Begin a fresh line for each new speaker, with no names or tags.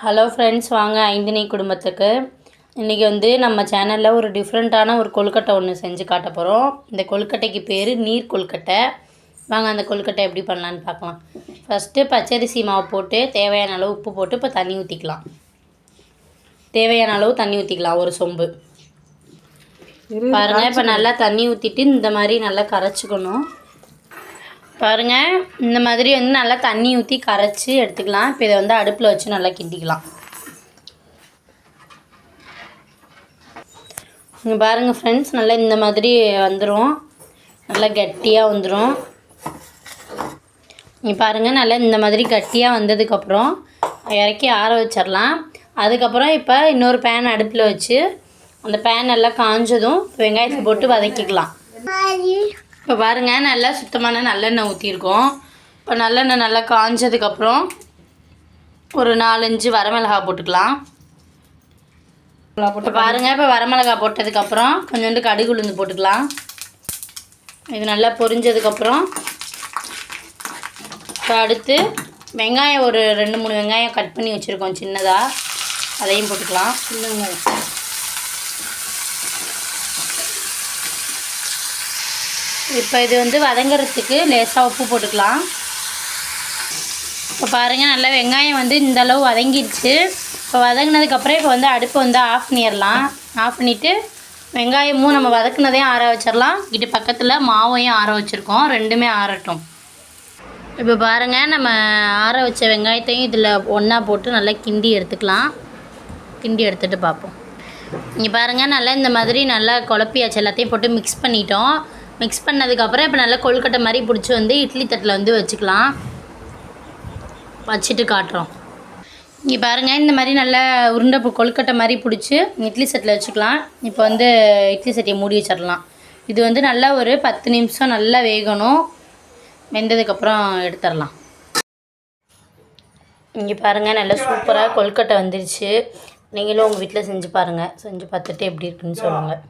Hello friends வாங்க ஐந்தினி குடும்பத்துக்கு. இன்றைக்கி வந்து நம்ம சேனலில் ஒரு டிஃப்ரெண்ட்டான ஒரு கொழுக்கட்டை ஒன்று செஞ்சு காட்ட போகிறோம் இந்த கொழுக்கட்டைக்கு பேர் நீர் கொழுக்கட்டை. வாங்க அந்த கொழுக்கட்டை எப்படி பண்ணலான்னு பார்க்கலாம். ஃபஸ்ட்டு பச்சரிசி மாவு போட்டு தேவையான அளவு உப்பு போட்டு இப்போ தண்ணி ஊற்றிக்கலாம் தேவையான அளவு தண்ணி ஊற்றிக்கலாம் ஒரு சொம்பு. பாருங்கள் இப்போ நல்லா தண்ணி ஊற்றிட்டு இந்த மாதிரி நல்லா கரைச்சிக்கணும். பாருங்கள் இந்த மாதிரி வந்து நல்லா தண்ணி ஊற்றி கரைச்சி எடுத்துக்கலாம். இப்போ இதை வந்து அடுப்பில் வச்சு நல்லா கிண்டிக்கலாம். இங்கே பாருங்கள் ஃப்ரெண்ட்ஸ் நல்லா இந்த மாதிரி வந்துடும் நல்லா கட்டியாக வந்துடும் இங்கே பாருங்கள் நல்லா இந்த மாதிரி கட்டியாக வந்ததுக்கப்புறம் இறக்கி ஆற வச்சிடலாம் அதுக்கப்புறம் இப்போ இன்னொரு பேன் அடுப்பில் வச்சு அந்த பேன் நல்லா காஞ்சதும் வெங்காயத்தை போட்டு வதக்கிக்கலாம். இப்போ பாருங்கள் நல்லா சுத்தமான நல்லெண்ணெய் ஊற்றிருக்கோம் இப்போ நல்லெண்ணெய் நல்லா காஞ்சதுக்கப்புறம் ஒரு நாலஞ்சு வரமிளகா போட்டுக்கலாம். இப்போ பாருங்கள் இப்போ வரமிளகா போட்டதுக்கப்புறம் கொஞ்சோண்டு கடுகு உளுந்து போட்டுக்கலாம். இது நல்லா பொரிஞ்சதுக்கப்புறம் இப்போ அடுத்து வெங்காயம் ஒரு ரெண்டு மூணு வெங்காயம் கட் பண்ணி வச்சுருக்கோம் சின்னதாக அதையும் போட்டுக்கலாம். சின்ன வெங்காயம். இப்போ இது வந்து வதங்குறதுக்கு லேசாக உப்பு போட்டுக்கலாம். இப்போ பாருங்கள் நல்லா வெங்காயம் வந்து இந்த அளவு வதங்கிடுச்சு. இப்போ வதங்கினதுக்கப்புறம் இப்போ வந்து அடுப்பை வந்து ஆஃப் பண்ணிடலாம். ஆஃப் பண்ணிவிட்டு வெங்காயமும் நம்ம வதக்குனதையும் ஆற வச்சிடலாம். இங்கிட்டு பக்கத்தில் மாவையும் ஆற வச்சுருக்கோம். ரெண்டுமே ஆறட்டும். இப்போ பாருங்கள் நம்ம ஆற வச்ச வெங்காயத்தையும் இதில் ஒன்றா போட்டு நல்லா கிண்டி எடுத்துக்கலாம். கிண்டி எடுத்துகிட்டு பார்ப்போம். இங்கே பாருங்கள் நல்லா இந்த மாதிரி நல்லா குழப்பியாச்சு. எல்லாத்தையும் போட்டு மிக்ஸ் பண்ணிட்டோம். மிக்ஸ் பண்ணதுக்கப்புறம் இப்போ நல்லா கொழுக்கட்டை மாதிரி பிடிச்சி வந்து இட்லி தட்டில் வந்து வச்சுக்கலாம். வச்சுட்டு காட்டுறோம். இங்கே பாருங்கள் இந்த மாதிரி நல்லா உருண்டை கொழுக்கட்டை மாதிரி பிடிச்சி இட்லி செட்டில் வச்சுக்கலாம். இப்போ வந்து இட்லி செட்டியை மூடி வச்சிடலாம். இது வந்து நல்லா ஒரு பத்து நிமிஷம் நல்லா வேகணும். வெந்ததுக்கப்புறம் எடுத்துடலாம். இங்கே பாருங்கள் நல்லா சூப்பராக கொழுக்கட்டை வந்துருச்சு. நீங்களும் உங்கள் வீட்டில் செஞ்சு பாருங்கள் செஞ்சு பார்த்துட்டு எப்படி இருக்குன்னு சொல்லுங்கள்